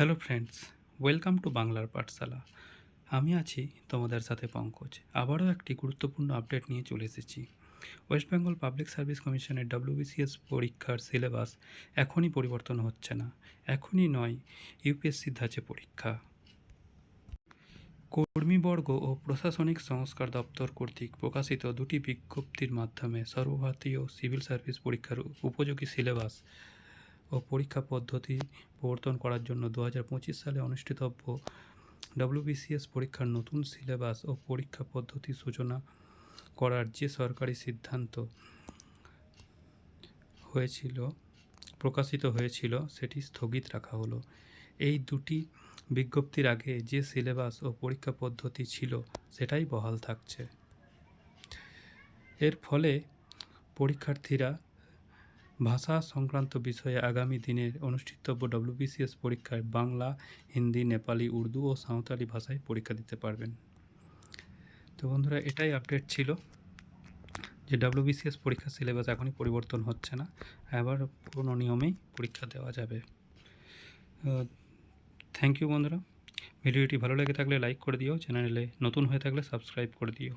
Hello friends, welcome to বাংলার পাঠশালা। আমি আছি তোমাদের সাথে পঙ্কজ। আবারও একটি গুরুত্বপূর্ণ আপডেট নিয়ে চলে এসেছি। ওয়েস্ট বেঙ্গল পাবলিক সার্ভিস কমিশনের ডাব্লিউবিসিএস পরীক্ষার সিলেবাস এখনই পরিবর্তন হচ্ছে না, এখনই নয় ইউপিএসসির ধাঁচে পরীক্ষা। কর্মীবর্গ ও প্রশাসনিক সংস্কার দপ্তর কর্তৃক প্রকাশিত দুটি বিজ্ঞপ্তির মাধ্যমে সর্বভারতীয় সিভিল সার্ভিস পরীক্ষার উপযোগী সিলেবাস ও পরীক্ষা পদ্ধতি প্রবর্তন করার জন্য দু হাজার পঁচিশ সালে অনুষ্ঠিতব্য ডব্লিউবিসিএস পরীক্ষার নতুন সিলেবাস ও পরীক্ষা পদ্ধতি সূচনা করার যে সরকারি সিদ্ধান্ত হয়েছিল, প্রকাশিত হয়েছিল, সেটি স্থগিত রাখা হলো। এই দুটি বিজ্ঞপ্তির আগে যে সিলেবাস ও পরীক্ষা পদ্ধতি ছিল, সেটাই বহাল থাকছে। এর ফলে পরীক্ষার্থীরা ভাষা সংক্রান্ত বিষয়ে আগামী দিনের অনুষ্ঠিতব্য ডব্লিউবিসিএস পরীক্ষায় বাংলা, হিন্দি, নেপালি, উর্দু ও সাঁওতালি ভাষায় পরীক্ষা দিতে পারবেন। তো বন্ধুরা, এটাই আপডেট ছিল যে ডব্লিউবিসিএস পরীক্ষার সিলেবাস এখনই পরিবর্তন হচ্ছে না, আবার পুরনো নিয়মেই পরীক্ষা দেওয়া যাবে। থ্যাংক ইউ বন্ধুরা। ভিডিওটি ভালো লেগে থাকলে লাইক করে দিও, চ্যানেলে নতুন হয়ে থাকলে সাবস্ক্রাইব করে দিও।